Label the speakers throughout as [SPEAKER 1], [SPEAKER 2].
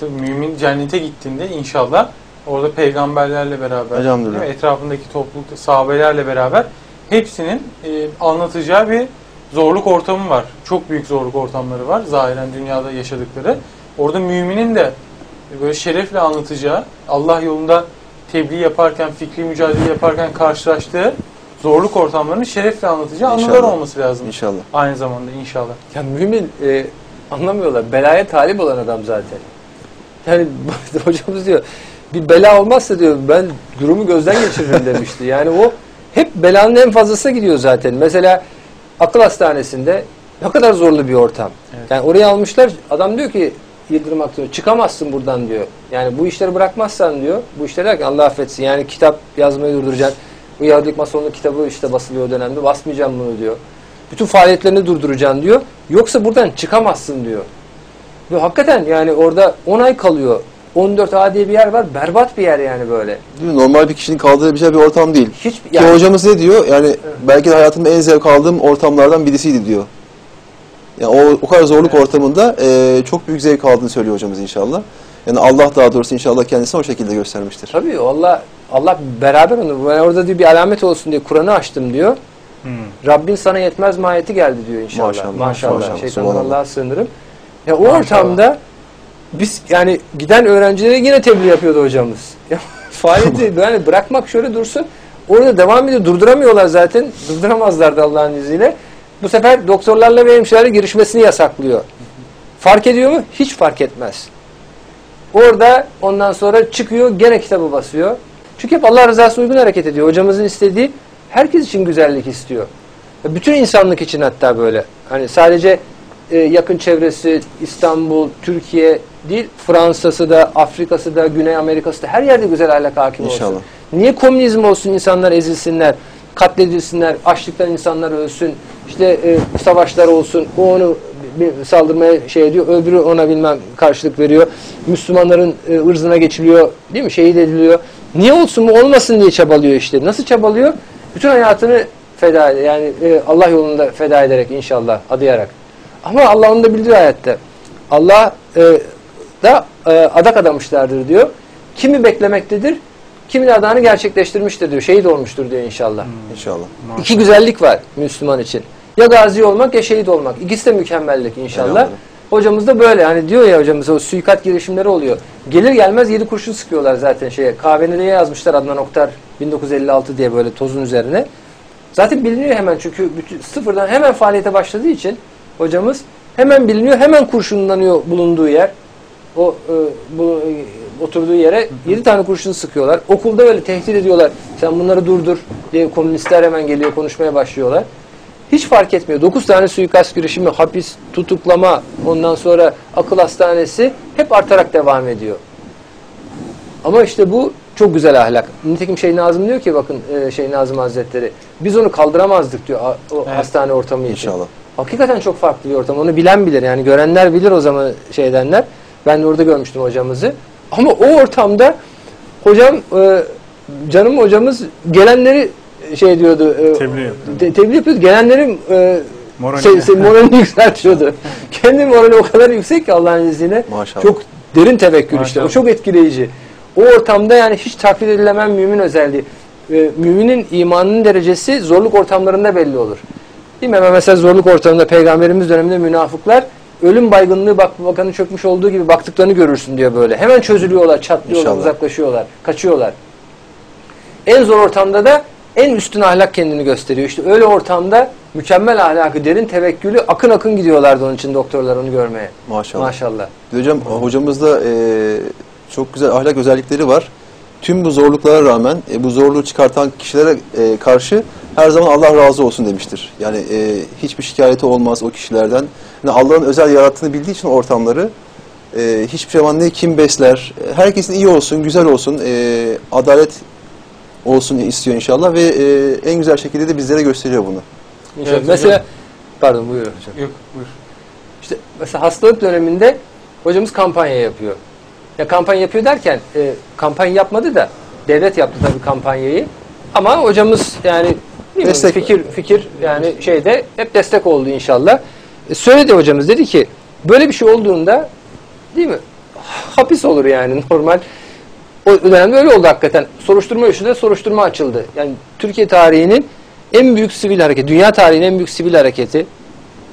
[SPEAKER 1] tabii mümin cennete gittiğinde inşallah orada peygamberlerle beraber
[SPEAKER 2] Elhamdülillah.
[SPEAKER 1] değil mi? etrafındaki toplulukta sahabelerle beraber hepsinin e, anlatacağı bir zorluk ortamı var. Çok büyük zorluk ortamları var zahiren dünyada yaşadıkları. Orada müminin de böyle şerefle anlatacağı, Allah yolunda tebliğ yaparken, fikri mücadele yaparken karşılaştığı zorluk ortamlarını şerefle anlatacağı anılar
[SPEAKER 2] İnşallah.
[SPEAKER 1] olması lazım.
[SPEAKER 2] İnşallah.
[SPEAKER 1] Aynı zamanda inşallah.
[SPEAKER 3] Ya mümin e, anlamıyorlar. Belaya talip olan adam zaten. Yani hocamız diyor bir bela olmazsa diyor ben durumu gözden geçiririm demişti. Yani o hep belanın en fazlasına gidiyor zaten. Mesela akıl hastanesinde ne kadar zorlu bir ortam.
[SPEAKER 1] Evet.
[SPEAKER 3] Yani oraya almışlar adam diyor ki Yıldırım Aktaş çıkamazsın buradan diyor. Yani bu işleri bırakmazsan diyor. Bu işleri derken Allah affetsin. Yani kitap yazmayı durduracaksın. Bu Yahudilik Masonluk kitabı işte basılıyor o dönemde. Basmayacağım bunu diyor. Bütün faaliyetlerini durduracaksın diyor. Yoksa buradan çıkamazsın diyor. Ve hakikaten yani orada 10 ay kalıyor. 14 A diye bir yer var. Berbat bir yer yani böyle.
[SPEAKER 2] Değil mi? Normal bir kişinin kaldırabileceği bir ortam değil.
[SPEAKER 3] Hiç
[SPEAKER 2] Ki
[SPEAKER 3] yani
[SPEAKER 2] hocamız ne diyor? Yani belki de hayatımda en zevk aldığım ortamlardan birisiydi diyor. Yani o, o kadar zorluk
[SPEAKER 1] Evet.
[SPEAKER 2] ortamında e, çok büyük zevk aldığını söylüyor hocamız inşallah. Yani Allah daha doğrusu inşallah kendisini o şekilde göstermiştir.
[SPEAKER 3] tabii Allah Allah beraber onu. Ben orada diyor bir alamet olsun diye Kur'an'ı açtım diyor.
[SPEAKER 1] Hmm.
[SPEAKER 3] Rabbin sana yetmez mahiyeti geldi diyor inşallah.
[SPEAKER 2] Maşallah,
[SPEAKER 3] Maşallah.
[SPEAKER 2] maşallah, subhanallah.
[SPEAKER 3] Allah'a sığınırım. Ya o
[SPEAKER 1] Maşallah.
[SPEAKER 3] ortamda biz yani giden öğrencilere yine tebliğ yapıyordu hocamız. Ya faaliyeti yani bırakmak şöyle dursun. Orada devam ediyor. Durduramıyorlar zaten. Durduramazlardı Allah'ın izniyle. Bu sefer doktorlarla ve hemşirelerle girişmesini yasaklıyor. Fark ediyor mu? Hiç fark etmez. Orada ondan sonra çıkıyor gene kitabı basıyor. Çünkü hep Allah rızası uygun hareket ediyor. Hocamızın istediği herkes için güzellik istiyor. Bütün insanlık için hatta böyle. Hani sadece e, yakın çevresi İstanbul, Türkiye değil Fransa'sı da, Afrika'sı da, Güney Amerika'sı da her yerde güzel ahlak hakim olsun.
[SPEAKER 2] İnşallah.
[SPEAKER 3] Niye komünizm olsun insanlar ezilsinler, katledilsinler, açlıktan insanlar ölsün, işte e, savaşlar olsun, o onu bir saldırmaya şey ediyor, öbürü ona bilmem karşılık veriyor. Müslümanların e, ırzına geçiliyor, değil mi? Şehit ediliyor. Niye olsun bu olmasın diye çabalıyor işte. Nasıl çabalıyor? Bütün hayatını feda eder. Yani e, Allah yolunda feda ederek inşallah, adayarak. Ama Allah onu da bildiriyor ayette. Allah e, da e, adak adamışlardır diyor. Kimi beklemektedir? Kimin adağını gerçekleştirmiştir diyor. Şehit olmuştur diyor inşallah.
[SPEAKER 2] İnşallah.
[SPEAKER 3] İki güzellik var Müslüman için. Ya gazi olmak ya şehit olmak. İkisi de mükemmellik inşallah. Hocamız da böyle. Hani diyor ya hocamız o suikat girişimleri oluyor. Gelir gelmez yedi kurşun sıkıyorlar zaten şeye. Kahveneliğe yazmışlar Adnan Oktar 1956 diye böyle tozun üzerine. Zaten biliniyor hemen çünkü bütün, sıfırdan hemen faaliyete başladığı için hocamız hemen biliniyor. Hemen kurşunlanıyor bulunduğu yer. O e, bu e, oturduğu yere yedi tane kurşun sıkıyorlar. Okulda öyle tehdit ediyorlar. Sen bunları durdur diye komünistler hemen geliyor konuşmaya başlıyorlar. Hiç fark etmiyor. 9 tane suikast girişimi, hapis, tutuklama, ondan sonra akıl hastanesi hep artarak devam ediyor. Ama işte bu çok güzel ahlak. Nitekim şey Nazım diyor ki bakın e, şey Nazım Hazretleri biz onu kaldıramazdık diyor o
[SPEAKER 1] Evet.
[SPEAKER 3] hastane ortamı için.
[SPEAKER 2] İnşallah.
[SPEAKER 3] Hakikaten çok farklı bir ortam. Onu bilen bilir. Yani görenler bilir o zaman şey edenler. Ben de orada görmüştüm hocamızı. Ama o ortamda hocam e, canım hocamız gelenleri şey diyordu. e,
[SPEAKER 4] Tebliğ yapıyor.
[SPEAKER 3] te- tebliğ yapıyordu. Gelenlerin e,
[SPEAKER 4] Moralini.
[SPEAKER 3] şey, şey, moralini yükseltiyordu. Kendi morali o kadar yüksek ki Allah'ın izniyle.
[SPEAKER 2] Maşallah.
[SPEAKER 3] Çok derin tevekkül işte. O
[SPEAKER 1] Maşallah.
[SPEAKER 3] çok etkileyici. O ortamda yani hiç taklit edilemem mümin özelliği. E, müminin imanının derecesi zorluk ortamlarında belli olur. Değil mi? Mesela zorluk ortamında peygamberimiz döneminde münafıklar ölüm baygınlığı bak bakanın çökmüş olduğu gibi baktıklarını görürsün diyor böyle. Hemen çözülüyorlar, çatlıyorlar,
[SPEAKER 2] İnşallah.
[SPEAKER 3] uzaklaşıyorlar, kaçıyorlar. En zor ortamda da en üstün ahlak kendini gösteriyor. İşte öyle ortamda mükemmel ahlakı, derin tevekkülü akın akın gidiyorlardı onun için doktorlar onu görmeye.
[SPEAKER 2] Maşallah.
[SPEAKER 3] Maşallah.
[SPEAKER 2] Hocam hocamızda e, çok güzel ahlak özellikleri var. Tüm bu zorluklara rağmen e, bu zorluğu çıkartan kişilere e, karşı her zaman Allah razı olsun demiştir. Yani e, hiçbir şikayeti olmaz o kişilerden. Yani Allah'ın özel yarattığını bildiği için ortamları e, hiçbir zaman ne kim besler, herkesin iyi olsun, güzel olsun, e, adalet olsun istiyor inşallah ve e, en güzel şekilde de bizlere gösteriyor bunu.
[SPEAKER 3] İnşallah.
[SPEAKER 1] Evet,
[SPEAKER 3] mesela
[SPEAKER 1] hocam.
[SPEAKER 3] pardon buyurun hocam.
[SPEAKER 1] Yok buyur.
[SPEAKER 3] İşte mesela hastalık döneminde hocamız kampanya yapıyor. Ya kampanya yapıyor derken e, kampanya yapmadı da devlet yaptı tabii kampanyayı. Ama hocamız yani değil mi?
[SPEAKER 2] Destek.
[SPEAKER 3] fikir fikir yani şeyde hep destek oldu inşallah. E, söyledi hocamız dedi ki böyle bir şey olduğunda değil mi? hapis olur yani normal. O dönemde öyle oldu hakikaten. Soruşturma üstüne soruşturma açıldı. Yani Türkiye tarihinin en büyük sivil hareketi, dünya tarihinin en büyük sivil hareketi.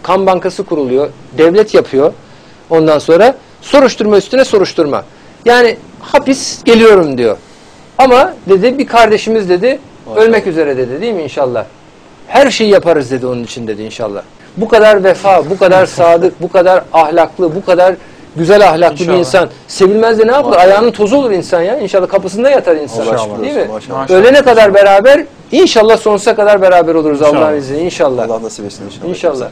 [SPEAKER 3] Kan bankası kuruluyor, devlet yapıyor. Ondan sonra soruşturma üstüne soruşturma. Yani hapis geliyorum diyor. Ama dedi bir kardeşimiz dedi ölmek üzere dedi değil mi inşallah? Her şeyi yaparız dedi onun için dedi inşallah. Bu kadar vefa, bu kadar sadık, bu kadar ahlaklı, bu kadar güzel ahlaklı
[SPEAKER 1] İnşallah.
[SPEAKER 3] bir insan sevilmez de ne?
[SPEAKER 2] Maşallah.
[SPEAKER 3] Ayağının tozu olur insan ya. İnşallah kapısında yatar insan.
[SPEAKER 2] Allah şükür
[SPEAKER 3] Değil mi?
[SPEAKER 2] maşallah.
[SPEAKER 1] Maşallah.
[SPEAKER 3] Ölene kadar beraber inşallah sonsuza kadar beraber oluruz. Allah'ın izniyle inşallah.
[SPEAKER 2] Allah nasip etsin inşallah.
[SPEAKER 3] İnşallah.